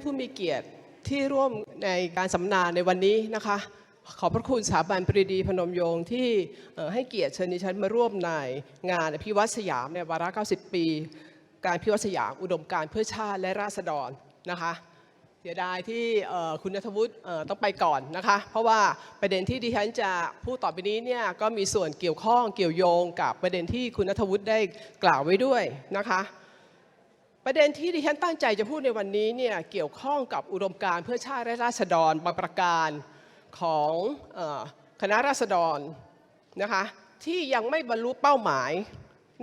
านผู้มีเกียรติที่ร่วมในการสัมมนาในวันนี้นะคะ ขอบพระคุณสถาบันปรีดีพนมยงค์ที่ให้เกียรติเชิญดิฉันมาร่วมในงานอภิวัตสยามในวาระ 90 ปี การอภิวัตสยามอุดมการเพื่อชาติและราษฎรนะคะเสียดายที่คุณนัทวุฒิต้องไปก่อนนะคะ เพราะว่าประเด็นที่ดิฉันจะพูดต่อไปนี้เนี่ยก็มีส่วนเกี่ยวข้องเกี่ยวโยงกับประเด็นที่คุณนัทวุฒิได้กล่าวไว้ด้วยนะคะ ประเด็นที่ดิฉันตั้งใจจะพูดในวันนี้เนี่ยเกี่ยวข้องกับอุดมการเพื่อชาติและราษฎรบางประการของคณะราษฎรนะคะที่ยังไม่บรรลุเป้าหมาย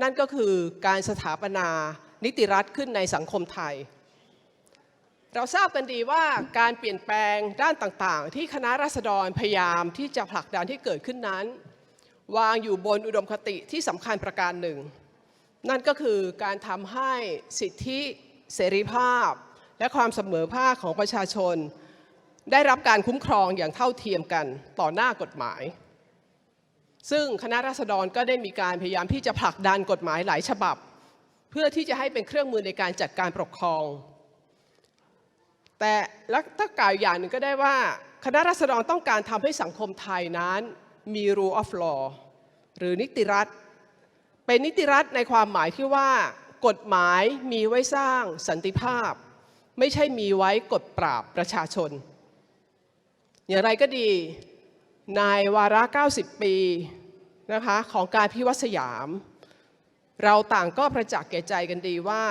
นั่นก็คือการสถาปนานิติรัฐขึ้นในสังคมไทย เราทราบกันดีว่าการเปลี่ยนแปลงด้านต่างๆ ที่คณะราษฎรพยายามที่จะผลักดันที่เกิดขึ้นนั้น วางอยู่บนอุดมคติที่สำคัญประการหนึ่ง นั่นก็คือการทำให้สิทธิเสรีภาพ และความเสมอภาคของประชาชน ได้รับการคุ้มครองอย่างเท่าเทียมกันต่อหน้ากฎหมาย ซึ่งคณะราษฎรก็ได้มีการพยายามที่จะผลักดันกฎหมายหลายฉบับ เพื่อที่จะให้เป็นเครื่องมือในการจัดการปกครอง แต่และถ้ากล่าวอย่างหนึ่งก็ได้ว่า คณะราษฎรต้องการทำให้สังคมไทยนั้นมี rule of law หรือนิติรัฐ เป็นนิติรัฐในความหมายที่ว่ากฎหมายมีไว้สร้างสันติภาพ ไม่ใช่มีไว้กดปราบประชาชน อย่างไรก็ดีในวาระ 90 ปีนะคะของการพิวัตสยาม เราต่างก็ประจักษ์แก่ใจกันดีว่า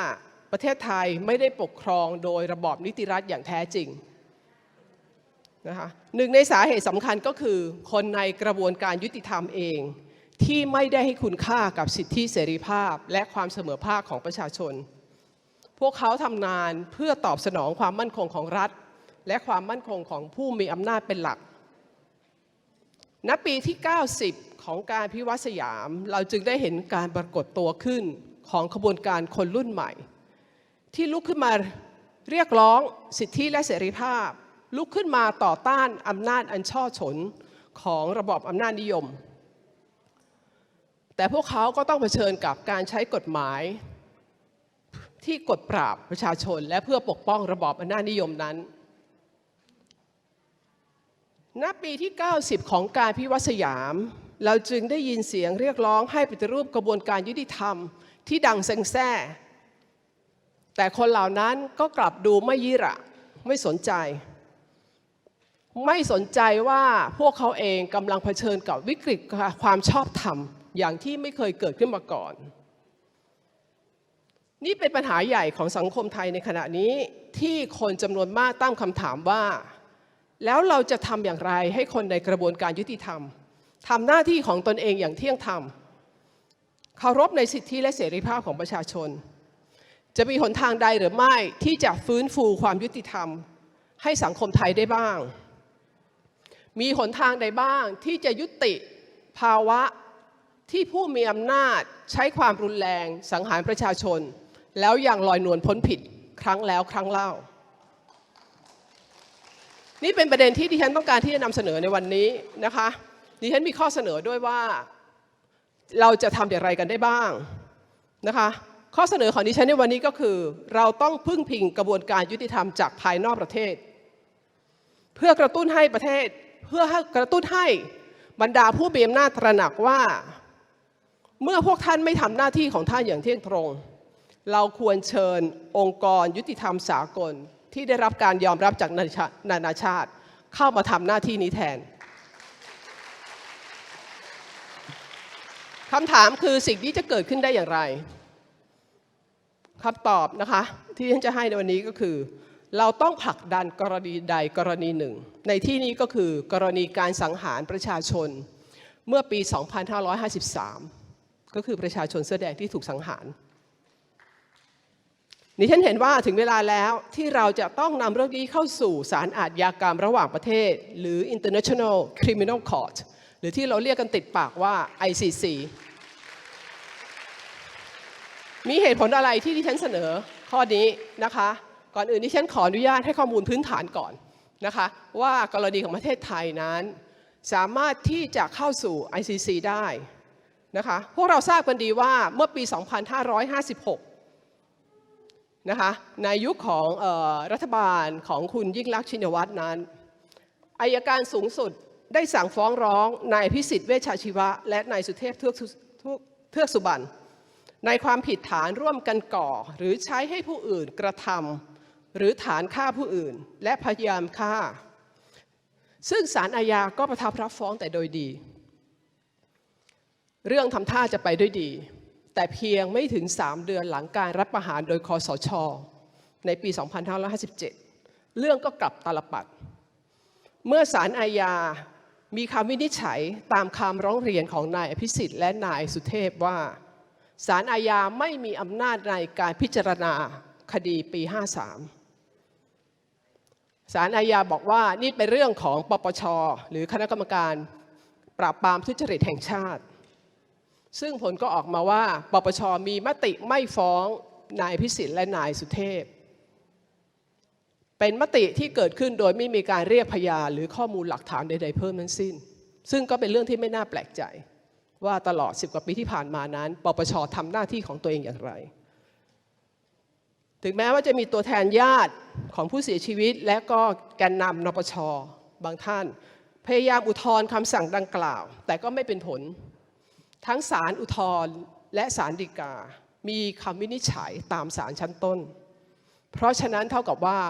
ประเทศไทยไม่ได้ปกครองโดยระบอบนิติรัฐอย่างแท้จริงนะคะหนึ่งในสาเหตุสำคัญก็คือคนในกระบวนการยุติธรรมเอง ที่ไม่ได้ให้คุณค่ากับสิทธิเสรีภาพ และความเสมอภาคของประชาชน พวกเขาทำงานเพื่อตอบสนองความมั่นคงของรัฐ และความมั่นคงของผู้มีอำนาจเป็นหลัก ณ ปีที่ 90 ของการพิวัตรสยาม เราจึงได้เห็นการปรากฏตัวขึ้นของขบวนการคนรุ่นใหม่ ที่ลุกขึ้นมาเรียกร้องสิทธิและเสรีภาพ ลุกขึ้นมาต่อต้านอำนาจอันช่อฉนของระบอบอำนาจนิยม แต่พวกเขาก็ต้องเผชิญกับการใช้กฎหมาย ที่กดปราบประชาชน และเพื่อปกป้องระบอบอำนาจนิยมนั้น ณ ปีที่ 90 ของการพิวัตรสยาม เราจึงได้ยินเสียงเรียกร้องให้ปฏิรูปกระบวนการยุติธรรม ที่ดังเซ็งแซ่แต่คนเหล่านั้นก็กลับดูไม่ยี่ระไม่สนใจ ไม่สนใจว่าพวกเขาเองกำลังเผชิญกับวิกฤตความชอบธรรม อย่างที่ไม่เคยเกิดขึ้นมาก่อน นี่เป็นปัญหาใหญ่ของสังคมไทยในขณะนี้ที่คนจำนวนมากตั้งคำถามว่า แล้วเราจะทำอย่างไรให้คนในกระบวนการยุติธรรมทำหน้าที่ของตนเองอย่างเที่ยงธรรมเคารพในสิทธิและเสรีภาพของประชาชน จะมีหนทางใดหรือไม่ที่จะฟื้นฟูความยุติธรรม ให้สังคมไทยได้บ้าง มีหนทางใดบ้างที่จะยุติภาวะ ที่ผู้มีอำนาจใช้ความรุนแรงสังหารประชาชน แล้วยังลอยนวลพ้นผิดครั้งแล้วครั้งเล่า นี่เป็นประเด็นที่ดิฉันต้องการที่จะนำเสนอในวันนี้นะคะดิฉันมีข้อเสนอด้วยว่าเราจะทำอย่างไรกันได้บ้างนะคะข้อเสนอของดิฉันในวันนี้ก็คือ เราต้องพึ่งพิงกระบวนการยุติธรรมจากภายนอกประเทศ เพื่อกระตุ้นให้ประเทศเพื่อกระตุ้นให้บรรดาผู้มีอำนาจตระหนักว่า เมื่อพวกท่านไม่ทำหน้าที่ของท่านอย่างเที่ยงตรง เราควรเชิญองค์กรยุติธรรมสากลที่ได้รับการยอมรับจากนานาชาติ เข้ามาทำหน้าที่นี้แทนคำถามคือสิ่งนี้จะเกิดขึ้นได้อย่างไรคำตอบนะคะ ที่ฉันจะให้ในวันนี้ก็คือ เราต้องผลักดันกรณีใดกรณีหนึ่ง ในที่นี้ก็คือกรณีการสังหารประชาชนเมื่อปี 2553 ก็คือประชาชนเสื้อแดงที่ถูกสังหารดิฉันเห็นว่าถึงเวลาแล้วที่เราจะต้องนำเรื่องนี้เข้าสู่ศาลอาทยากรรมระหว่างประเทศ หรือ International Criminal Court หรือที่เราเรียกกันติดปากว่า ICC มีเหตุผลอะไรที่ดิฉันเสนอข้อนี้นะคะ ก่อนอื่นดิฉันขออนุญาตให้ข้อมูลพื้นฐานก่อนนะคะ ว่ากรณีของประเทศไทยนั้น สามารถที่จะเข้าสู่ ICC ได้ นะคะพวกเราทราบกันดีว่าเมื่อปี 2556 นะคะในยุคของออรัฐบาลของคุณยิ่งลักษณ์ชินวัตรนั้นอายการสูงสุดได้สั่งฟ้องร้องนายพิสิทธิ์เวชชาชีวะ และนายสุเทพเทือกสุเทือกสุบรรณในความผิดฐานร่วมกันก่อ หรือใช้ให้ผู้อื่นกระทำหรือฐานฆ่าผู้อื่น และพยายามฆ่า ซึ่งศาลอาญาก็ประทับรับฟ้องแต่โดยดี เรื่องทำท่าจะไปด้วยดี แต่เพียงไม่ถึง 3 เดือนหลังการรับประหารโดยคอสช ในปี 2557 เรื่องก็กลับตาลปัด เมื่อศาลอาญามีคำวินิจฉัยตามคำร้องเรียนของนายอภิสิทธิ์และนายสุเทพว่าศาลอาญาไม่มีอำนาจในการพิจารณาคดีปี 53ศาลอาญาบอกว่านี่เป็นเรื่องของปปช หรือคณะกรรมการปราบปรามทุจริตแห่งชาติ ซึ่งผลก็ออกมาว่า ปปชมีมติไม่ฟ้องนายพิสิทธิ์และนายสุเทพ เป็นมติที่เกิดขึ้นโดยไม่มีการเรียกพยานหรือข้อมูลหลักฐานใดๆเพิ่มทั้งสิ้น ซึ่งก็เป็นเรื่องที่ไม่น่าแปลกใจ ว่าตลอด 10 กว่าปีที่ผ่านมานั้น ปปชทำหน้าที่ของตัวเองอย่างไร ถึงแม้ว่าจะมีตัวแทนญาติของผู้เสียชีวิต และก็แกนนำนปชบางท่าน พยายามอุทธรณ์คำสั่งดังกล่าว แต่ก็ไม่เป็นผล ทั้งศาลอุทธรณ์และศาลฎีกา มีคำวินิจฉัยตามศาลชั้นต้น เพราะฉะนั้นเท่ากับว่า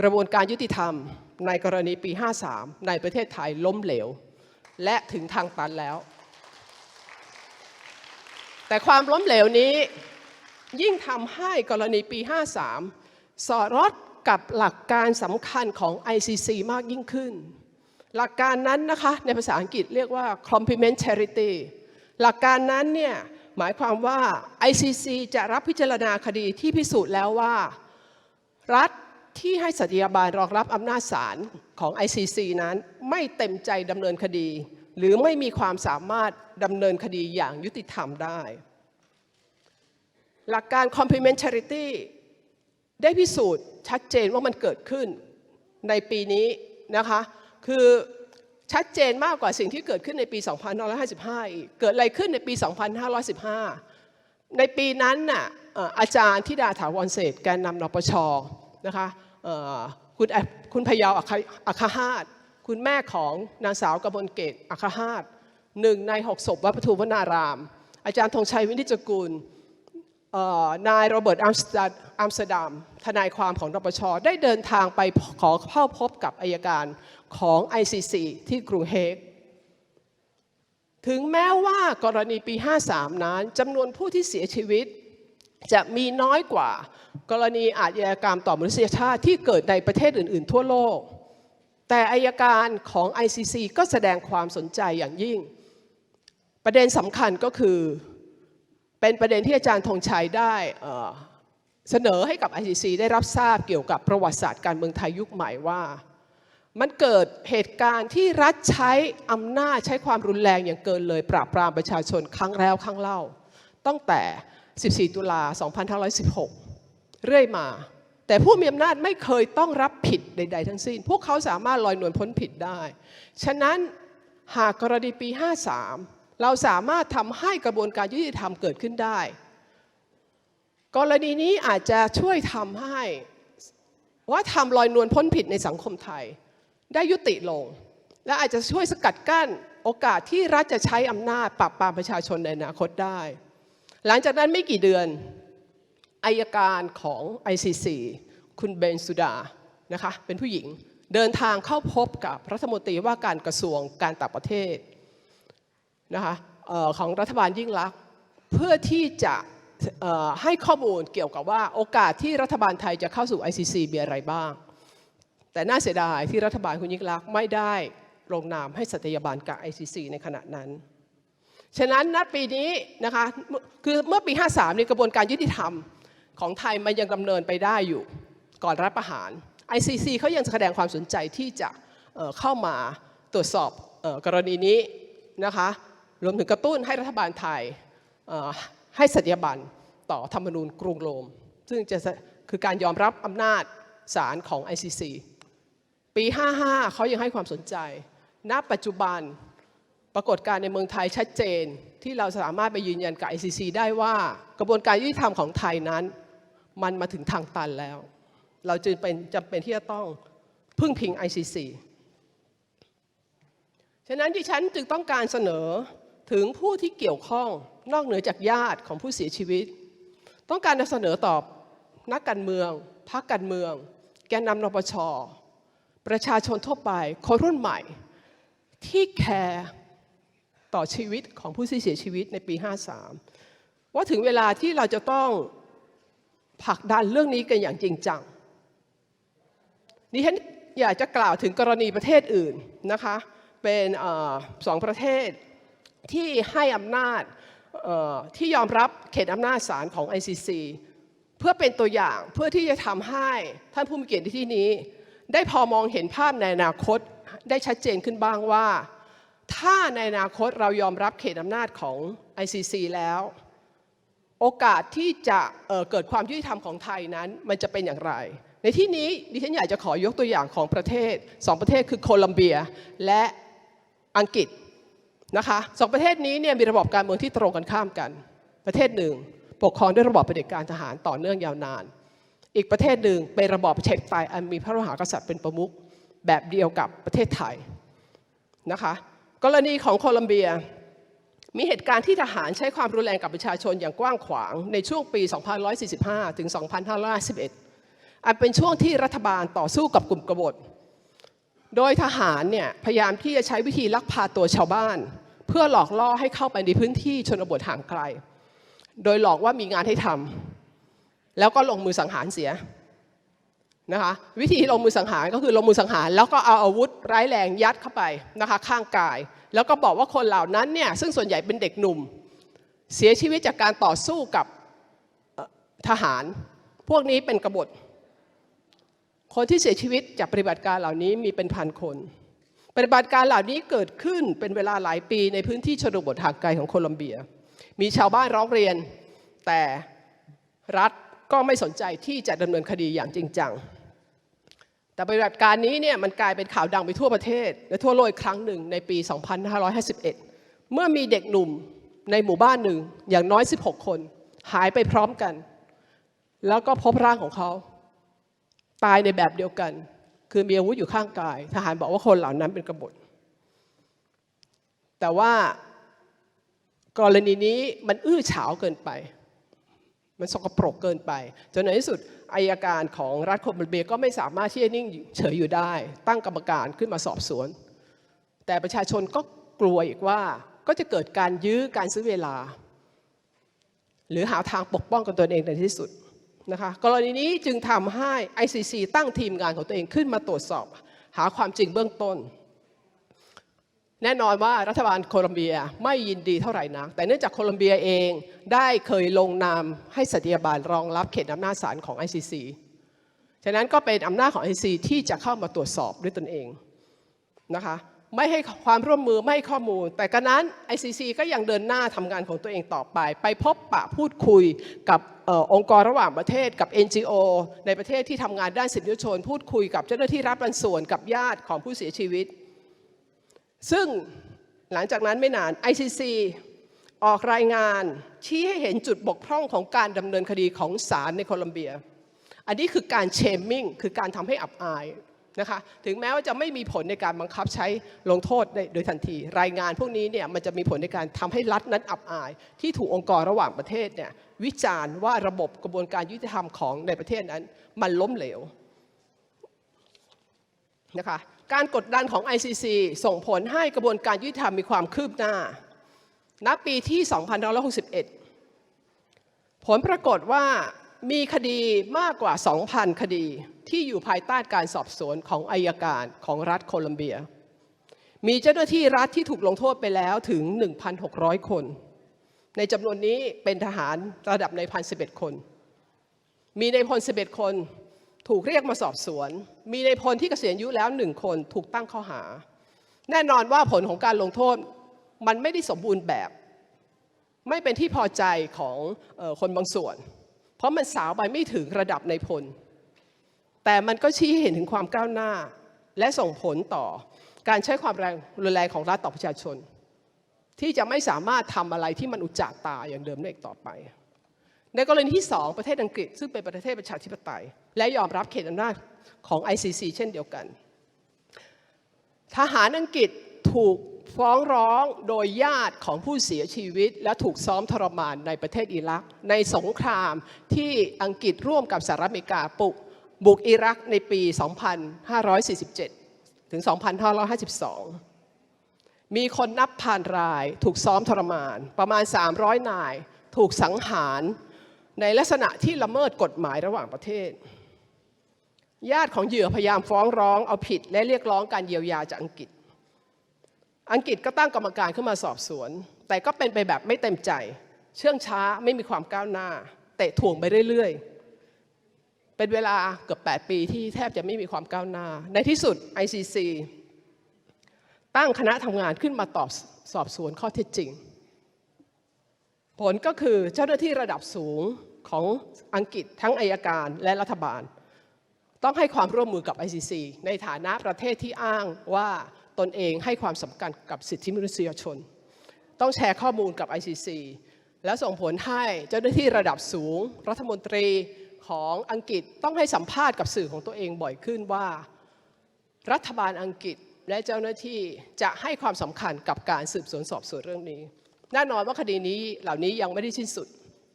กระบวนการยุติธรรมในกรณีปี 53 ในประเทศไทยล้มเหลว และถึงทางตันแล้ว แต่ความล้มเหลวนี้ยิ่งทำให้กรณีปี 53 สอดรับกับหลักการสำคัญของ ICC มากยิ่งขึ้น หลักการนั้นนะคะในภาษาอังกฤษเรียกว่า complementarity หลักการนั้นเนี่ยหมายความว่า ICC จะรับพิจารณาคดีที่พิสูจน์แล้วว่า รัฐที่ให้สัตยาบาลรองรับอำนาจศาลของ ICC นั้นไม่เต็มใจดำเนินคดี หรือไม่มีความสามารถดำเนินคดีอย่างยุติธรรมได้ หลักการ complementarity ได้พิสูจน์ชัดเจนว่ามันเกิดขึ้นในปีนี้นะคะ คือ ชัดเจนมากกว่าสิ่งที่เกิดขึ้นในปี 2555 อีก เกิดอะไรขึ้นในปี 2515 ในปีนั้นน่ะอาจารย์ธิดาถาวรเศษแกนนำนปชนะคะคุณคุณพยาวอัคหาตคุณแม่ของนางสาวกมลเกตอัคหาตหนึ่งในหกศพวัดปทุมวนาราม อาจารย์ธงชัยวินิจกูล นายโรเบิร์ตอัมสเตอร์ดัมทนายความของนปชได้เดินทางไปขอเข้าพบกับอายการของ ICC ที่กรุงเฮกถึงแม้ว่ากรณีปี 53 นั้นจำนวนผู้ที่เสียชีวิต จะมีน้อยกว่า กรณีอาชญากรรมต่อมนุษยชาติที่เกิดในประเทศอื่น ๆ ทั่วโลก แต่อายการของ ICC ก็แสดงความสนใจอย่างยิ่ง ประเด็นสำคัญก็คือ เป็นประเด็นที่อาจารย์ธงชัยได้เสนอให้กับ ICC ได้รับทราบเกี่ยวกับประวัติศาสตร์การเมืองไทยยุคใหม่ว่า มันเกิดเหตุการณ์ที่รัฐใช้อำนาจใช้ความรุนแรงอย่างเกินเลย ปราบปรามประชาชนครั้งแล้วครั้งเล่า ตั้งแต่ 14 ตุลา 2516 เรื่อยมา แต่ผู้มีอำนาจไม่เคยต้องรับผิดใด ๆ ทั้งสิ้น พวกเขาสามารถลอยนวลพ้นผิดได้ ฉะนั้นหากกรณีปี 53 เราสามารถทำให้กระบวนการยุติธรรมเกิดขึ้นได้ กรณีนี้อาจจะช่วยทำให้ว่าทำลอยนวลพ้นผิดในสังคมไทย ได้ยุติลง และอาจจะช่วยสกัดกั้นโอกาสที่รัฐจะใช้อำนาจปราบปรามประชาชนในอนาคตได้ หลังจากนั้นไม่กี่เดือนอายการของ ICC คุณเบนสุดานะคะเป็นผู้หญิงเดินทางเข้าพบกับรัฐมนตรีว่าการกระทรวงการต่างประเทศ นะคะออของรัฐบาลยิ่งลักษณ์เพื่อที่จะให้ข้อมูลเกี่ยวกับว่าโอกาสที่รัฐบาลไทยจะเข้าสู่ ICC มีอะไรบ้าง แต่น่าเสียดายที่รัฐบาลคุณยิ่งลักษณ์ไม่ได้ลงนามให้สัตยาบันกับ ICC ในขณะนั้น ฉะนั้นณปีนี้นะคะคือเมื่อปี 53เนี่กระบวนการยุติธรรมของไทยมันยังดำเนินไปได้อยู่ก่อนรัฐประหาร ICC เขายังแสดงความสนใจที่จะเข้ามาตรวจสอบกรณีนี้นะคะ รวมถึงกระตุ้นให้รัฐบาลไทยให้สัตยาบันต่อธรรมนูญกรุงโรม ซึ่งจะคือการยอมรับอำนาจศาลของ ICC ปี 55 เขายังให้ความสนใจ ณ ปัจจุบันปรากฏการในเมืองไทยชัดเจนที่เราสามารถไปยืนยันกับ ICC ได้ว่ากระบวนการยุติธรรมของไทยนั้น มันมาถึงทางตันแล้ว เราจึงเป็นจำเป็นที่จะต้องพึ่งพิง ICC ฉะนั้นดิฉันจึงต้องการเสนอ ถึงผู้ที่เกี่ยวข้องนอกเหนือจากญาติของผู้เสียชีวิต ต้องการจะเสนอตอบนักการเมืองพรรคการเมือง แกนนำนปช ประชาชนทั่วไปคนรุ่นใหม่ ที่แคร์ต่อชีวิตของผู้ที่เสียชีวิตในปี 53 ว่าถึงเวลาที่เราจะต้องผลักดันเรื่องนี้กันอย่างจริงจังดิฉันอยากจะกล่าวถึงกรณีประเทศอื่นนะคะ เป็นอสองประเทศ ที่ให้อำนาจที่ยอมรับเขตอำนาจศาลของ ICC เพื่อเป็นตัวอย่างเพื่อที่จะทำให้ท่านผู้มีเกียรติในที่นี้ ได้พอมองเห็นภาพในอนาคตได้ชัดเจนขึ้นบ้างว่า ถ้าในอนาคตเรายอมรับเขตอำนาจของ ICC แล้ว โอกาสที่จะเเกิดความยุติธรรมของไทยนั้นมันจะเป็นอย่างไร ในที่นี้ดิฉันอยากจะขอยกตัวอย่างของประเทศสองประเทศคือโคลัมเบียและอังกฤษ นะคะสองประเทศนี้เนี่ยมีระบบการเมืองที่ตรงกันข้ามกัน ประเทศหนึ่ง ปกครองด้วยระบอบเผด็จการทหารต่อเนื่องยาวนาน อีกประเทศหนึ่งเป็นระบอบประชาธิปไตยอันมีพระมหากษัตริย์เป็นประมุขแบบเดียวกับประเทศไทยนะคะกรณีของโคลัมเบีย มีเหตุการณ์ที่ทหารใช้ความรุนแรงกับประชาชนอย่างกว้างขวาง ในช่วงปี 2545 ถึง 2551 อันเป็นช่วงที่รัฐบาลต่อสู้กับกลุ่มกบฏ โดยทหารเนี่ยพยายามที่จะใช้วิธีลักพาตัวชาวบ้าน เพื่อหลอกล่อให้เข้าไปในพื้นที่ชนบทห่างไกล โดยหลอกว่ามีงานให้ทำแล้วก็ลงมือสังหารเสียนะคะวิธีลงมือสังหารก็คือลงมือสังหาร แล้วก็เอาอาวุธร้ายแรงยัดเข้าไปนะคะข้างกาย แล้วก็บอกว่าคนเหล่านั้นเนี่ยซึ่งส่วนใหญ่เป็นเด็กหนุ่ม เสียชีวิตจากการต่อสู้กับทหาร พวกนี้เป็นกบฏ คนที่เสียชีวิตจากปฏิบัติการเหล่านี้มีเป็นพันคน ปฏิบัติการเหล่านี้เกิดขึ้นเป็นเวลาหลายปีในพื้นที่ชนบทห่างไกลของโคลัมเบีย มีชาวบ้านร้องเรียน แต่รัฐก็ไม่สนใจที่จะดำเนินคดีอย่างจริงจัง แต่ปฏิบัติการนี้เนี่ยมันกลายเป็นข่าวดังไปทั่วประเทศ และทั่วโลกครั้งหนึ่งในปี 2551 เมื่อมีเด็กหนุ่มในหมู่บ้านหนึ่งอย่างน้อย 16 คน หายไปพร้อมกัน แล้วก็พบร่างของเขา ตายในแบบเดียวกัน คือมีอาวุธอยู่ข้างกาย ทหารบอกว่าคนเหล่านั้นเป็นกบฏ แต่ว่ากรณีนี้มันอื้อฉาวเกินไป มันสกปรกเกินไป จนในที่สุดอายการของรัฐโคลัมเบียก็ไม่สามารถที่จะนิ่งเฉยอยู่ได้ ตั้งกรรมการขึ้นมาสอบสวน แต่ประชาชนก็กลัวอีกว่าก็จะเกิดการยื้อการซื้อเวลา หรือหาทางปกป้องกันตนเองในที่สุด นะคะกรณีนี้จึงทำให้ ICC ตั้งทีมงานของตัวเองขึ้นมาตรวจสอบ หาความจริงเบื้องต้น แน่นอนว่ารัฐบาลโคลัมเบียไม่ยินดีเท่าไหร่นัก แต่เนื่องจากโคลัมเบียเองได้เคยลงนามให้สัตยาบันรองรับเขตอำนาจศาลของ ICC ฉะนั้นก็เป็นอำนาจของ ICC ที่จะเข้ามาตรวจสอบด้วยตนเองนะคะ ไม่ให้ความร่วมมือไม่ให้ข้อมูล แต่กระนั้น ICC ก็ยังเดินหน้าทำงานของตัวเองต่อไป ไปพบปะพูดคุยกับออองค์กรระหว่างประเทศกับ NGO ในประเทศที่ทำงานด้านสิทธิมนุษยชน พูดคุยกับเจ้าหน้าที่รัฐบางส่วนกับญาติของผู้เสียชีวิต ซึ่งหลังจากนั้นไม่นาน ICC ออกรายงานชี้ให้เห็นจุดบกพร่องของการดำเนินคดีของศาลในโคลัมเบีย อันนี้คือการเชมมิ่งคือการทำให้อับอาย นะคะถึงแม้ว่าจะไม่มีผลในการบังคับใช้ลงโทษโดยทันที รายงานพวกนี้เนี่ยมันจะมีผลในการทำให้รัฐนั้นอับอาย ที่ถูกองค์กรระหว่างประเทศเนี่ยวิจารณ์ว่าระบบกระบวนการยุติธรรมของในประเทศนั้น มันล้มเหลวนะคะการกดดันของ ICC ส่งผลให้กระบวนการยุติธรรมมีความคืบหน้า ณ ปีที่ 2561 ผลปรากฏว่า มีคดีมากกว่า 2,000 คดีที่อยู่ภายใต้การสอบสวนของอายการของรัฐโคลัมเบีย มีเจ้าหน้าที่รัฐที่ถูกลงโทษไปแล้วถึง 1,600 คน ในจำนวนนี้เป็นทหารระดับในพัน11คน มีในพล11คนถูกเรียกมาสอบสวน มีในพลที่เกษียณอายุแล้วหนึ่งคนถูกตั้งข้อหา แน่นอนว่าผลของการลงโทษมันไม่ได้สมบูรณ์แบบ ไม่เป็นที่พอใจของคนบางส่วน เพราะมันสาวไปไม่ถึงระดับในพล แต่มันก็ชี้ให้เห็นถึงความก้าวหน้า และส่งผลต่อการใช้ความแรงรุนแรงของรัฐต่อประชาชน ที่จะไม่สามารถทำอะไรที่มันอุจจาตาอย่างเดิมได้อีกต่อไป ในกรณีที่ 2 ประเทศอังกฤษ ซึ่งเป็นประเทศประชาธิปไตย และยอมรับเขตอำนาจของ ICC เช่นเดียวกัน ทหารอังกฤษถูก ฟ้องร้องโดยญาติของผู้เสียชีวิต และถูกซ้อมทรมานในประเทศอิรัก ในสงครามที่อังกฤษร่วมกับสหรัฐอเมริกาปุกบุกอิรักในปี 2547 ถึง 2552 มีคนนับพันรายถูกซ้อมทรมาน ประมาณ 300 นาย ถูกสังหาร ในลักษณะที่ละเมิดกฎหมายระหว่างประเทศ ญาติของเหยื่อพยายามฟ้องร้องเอาผิด และเรียกร้องการเยียวยาจากอังกฤษ อังกฤษก็ตั้งกรรมการขึ้นมาสอบสวน แต่ก็เป็นไปแบบไม่เต็มใจ เชื่องช้าไม่มีความก้าวหน้า เตะถ่วงไปเรื่อยๆ เป็นเวลาเกือบ 8 ปีที่แทบจะไม่มีความก้าวหน้า ในที่สุด ICC ตั้งคณะทำงานขึ้นมาตอบสอบสวนข้อเท็จจริง ผลก็คือเจ้าหน้าที่ระดับสูงของอังกฤษทั้งอายการและรัฐบาล ต้องให้ความร่วมมือกับ ICC ในฐานะประเทศที่อ้างว่า ตนเองให้ความสำคัญกับสิทธิมนุษยชน ต้องแชร์ข้อมูลกับ ICC และส่งผลให้เจ้าหน้าที่ระดับสูง รัฐมนตรีของอังกฤษต้องให้สัมภาษณ์กับสื่อของตัวเองบ่อยขึ้นว่า รัฐบาลอังกฤษและเจ้าหน้าที่จะให้ความสำคัญกับการสืบสวนสอบสวนเรื่องนี้ แน่นอนว่าคดีนี้เหล่านี้ยังไม่ได้สิ้นสุด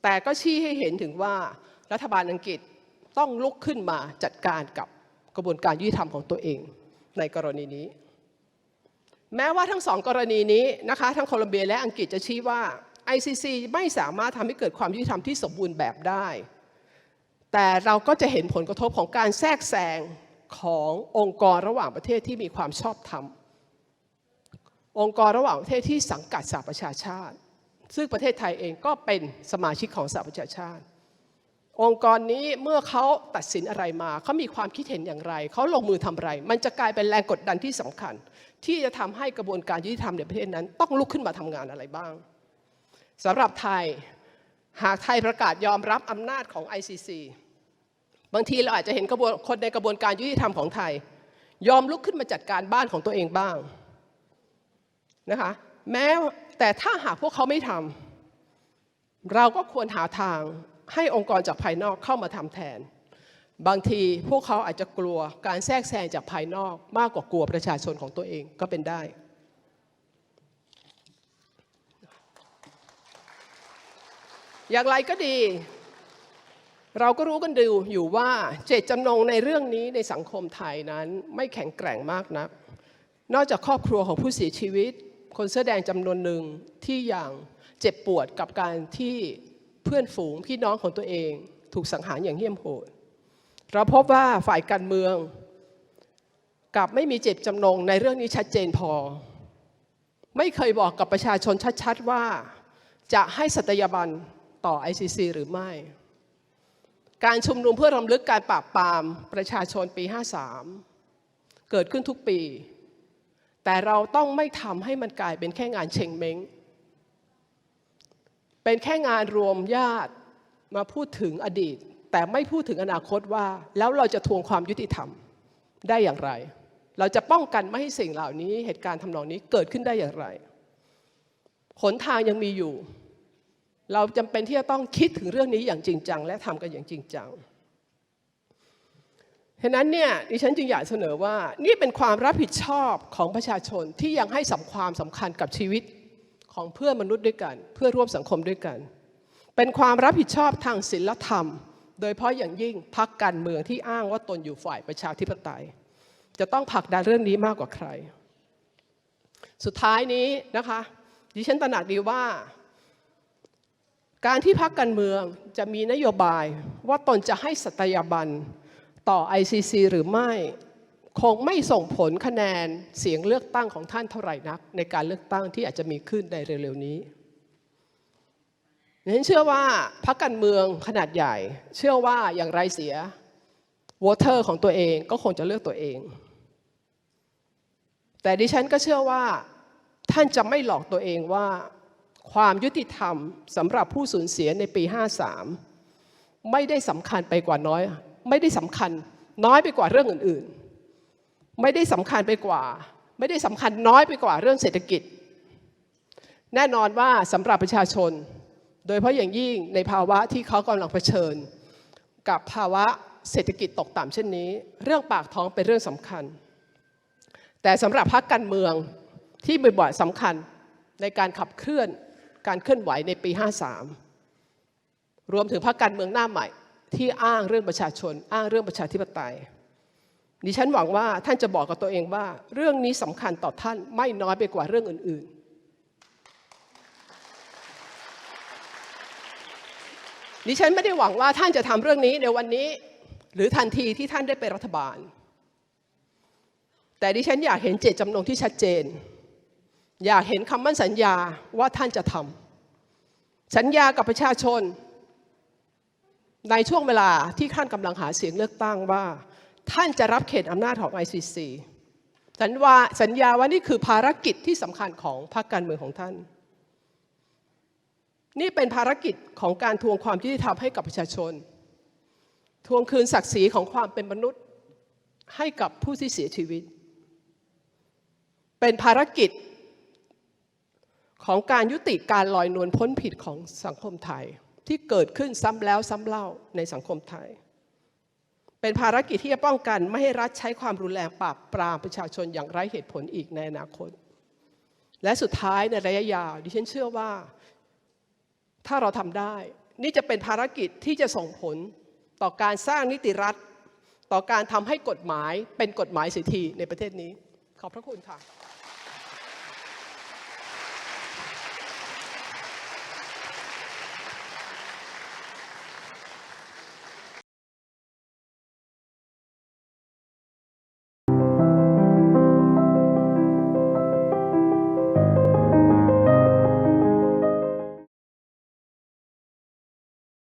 แต่ก็ชี้ให้เห็นถึงว่ารัฐบาลอังกฤษต้องลุกขึ้นมาจัดการกับกระบวนการยุติธรรมของตัวเองในกรณีนี้ แม้ว่าทั้งสองกรณีนี้นะคะทั้งโคลอมเบียและอังกฤษจะชี้ว่า ICC ไม่สามารถทำให้เกิดความยุติธรรมที่สมบูรณ์แบบได้ แต่เราก็จะเห็นผลกระทบของการแทรกแซงขององค์กรระหว่างประเทศที่มีความชอบธรรม องค์กรระหว่างประเทศที่สังกัดสหประชาชาติ ซึ่งประเทศไทยเองก็เป็นสมาชิกของสหประชาชาติ องค์กรนี้เมื่อเขาตัดสินอะไรมา เขามีความคิดเห็นอย่างไร เขาลงมือทำอะไร มันจะกลายเป็นแรงกดดันที่สำคัญ ที่จะทำให้กระบวนการยุติธรรมในประเทศนั้น ต้องลุกขึ้นมาทำงานอะไรบ้างสำหรับไทยหากไทยประกาศยอมรับอำนาจของ ICC บางทีเราอาจจะเห็นกระบวนคนในกระบวนการยุติธรรมของไทย ยอมลุกขึ้นมาจัดการบ้านของตัวเองบ้างนะคะแม้แต่ถ้าหากพวกเขาไม่ทำเราก็ควรหาทาง ให้องค์กรจากภายนอกเข้ามาทำแทน บางทีพวกเขาอาจจะกลัวการแทรกแซงจากภายนอกมากกว่ากลัวประชาชนของตัวเองก็เป็นได้อย่างไรก็ดี เราก็รู้กันดูอยู่ว่าเจตจำนงในเรื่องนี้ในสังคมไทยนั้นไม่แข็งแกร่งมากนัก นอกจากครอบครัวของผู้เสียชีวิต คนเสื้อแดงจำนวนหนึ่งที่อย่างเจ็บปวดกับการที่ เพื่อนฝูงพี่น้องของตัวเอง ถูกสังหารอย่างเหี้ยมโหด เราพบว่าฝ่ายการเมืองกลับไม่มีเจตจำนงในเรื่องนี้ชัดเจนพอ ไม่เคยบอกกับประชาชนชัดๆว่า จะให้สัตยาบันต่อ ICC หรือไม่ การชุมนุมเพื่อรำลึกการปราบปรามประชาชนปี 53 เกิดขึ้นทุกปี แต่เราต้องไม่ทำให้มันกลายเป็นแค่งานเชงเม้ง เป็นแค่งานรวมญาติมาพูดถึงอดีต แต่ไม่พูดถึงอนาคตว่า แล้วเราจะทวงความยุติธรรมได้อย่างไร เราจะป้องกันไม่ให้สิ่งเหล่านี้เหตุการณ์ทำนองนี้เกิดขึ้นได้อย่างไรหนทางยังมีอยู่ เราจำเป็นที่จะต้องคิดถึงเรื่องนี้อย่างจริงจัง และทำกันอย่างจริงจังฉะนั้นเนี่ยดิฉันจึงอยากเสนอว่านี่เป็นความรับผิดชอบของประชาชนที่ยังให้สำความสำคัญกับชีวิต ของเพื่อนมนุษย์ด้วยกัน เพื่อร่วมสังคมด้วยกัน เป็นความรับผิดชอบทางศีลธรรม โดยเพราะอย่างยิ่งพรรคการเมืองที่อ้างว่าตนอยู่ฝ่ายประชาธิปไตย จะต้องผลักดันเรื่องนี้มากกว่าใคร สุดท้ายนี้นะคะดิฉันตระหนักดีว่า การที่พรรคการเมืองจะมีนโยบายว่าตนจะให้สัตยาบันต่อ ICC หรือไม่ คงไม่ส่งผลคะแนนเสียงเลือกตั้งของท่านเท่าไหร่นัก ในการเลือกตั้งที่อาจจะมีขึ้นในเร็วๆนี้ฉันเชื่อว่าพรรคการเมืองขนาดใหญ่ เชื่อว่าอย่างไรเสียวอเตอร์ของตัวเองก็คงจะเลือกตัวเอง แต่ดิฉันก็เชื่อว่าท่านจะไม่หลอกตัวเองว่า ความยุติธรรมสำหรับผู้สูญเสียในปี 53 ไม่ได้สำคัญไปกว่าน้อย ไม่ได้สำคัญน้อยไปกว่าเรื่องอื่นๆ ไม่ได้สำคัญไปกว่า ไม่ได้สำคัญน้อยไปกว่าเรื่องเศรษฐกิจ แน่นอนว่าสำหรับประชาชน โดยเฉพาะอย่างยิ่งในภาวะที่เขากำลังเผชิญ กับภาวะเศรษฐกิจตกต่ำเช่นนี้ เรื่องปากท้องเป็นเรื่องสำคัญ แต่สำหรับพรรคการเมืองที่มีบทสำคัญในการขับเคลื่อนการเคลื่อนไหวในปี 53 รวมถึงพรรคการเมืองหน้าใหม่ ที่อ้างเรื่องประชาชน อ้างเรื่องประชาธิปไตย ดิฉันหวังว่าท่านจะบอกกับตัวเองว่า เรื่องนี้สำคัญต่อท่านไม่น้อยไปกว่าเรื่องอื่น ๆ ดิฉันไม่ได้หวังว่าท่านจะทำเรื่องนี้ในวันนี้ หรือทันทีที่ท่านได้เป็นรัฐบาล แต่ดิฉันอยากเห็นเจตจำนงที่ชัดเจน อยากเห็นคำมั่นสัญญาว่าท่านจะทำสัญญากับประชาชน ในช่วงเวลาที่ท่านกำลังหาเสียงเลือกตั้งว่า ท่านจะรับเขตอำนาจของ ICC สัญญาสัญญาว่านี่คือภารกิจที่สำคัญของพรรคการเมืองของท่าน นี่เป็นภารกิจของการทวงความยุติธรรมให้กับประชาชน ทวงคืนศักดิ์ศรีของความเป็นมนุษย์ให้กับผู้ที่เสียชีวิต เป็นภารกิจของการยุติการลอยนวลพ้นผิดของสังคมไทย ที่เกิดขึ้นซ้ำแล้วซ้ำเล่าในสังคมไทย เป็นภารกิจที่จะป้องกันไม่ให้รัฐใช้ความรุนแรงปราบปรามประชาชนอย่างไร้เหตุผลอีกในอนาคต และสุดท้ายในระยะยาว ดิฉันเชื่อว่า ถ้าเราทำได้ นี่จะเป็นภารกิจที่จะส่งผลต่อการสร้างนิติรัฐ ต่อการทำให้กฎหมายเป็นกฎหมายสิทธิในประเทศนี้ ขอบพระคุณค่ะ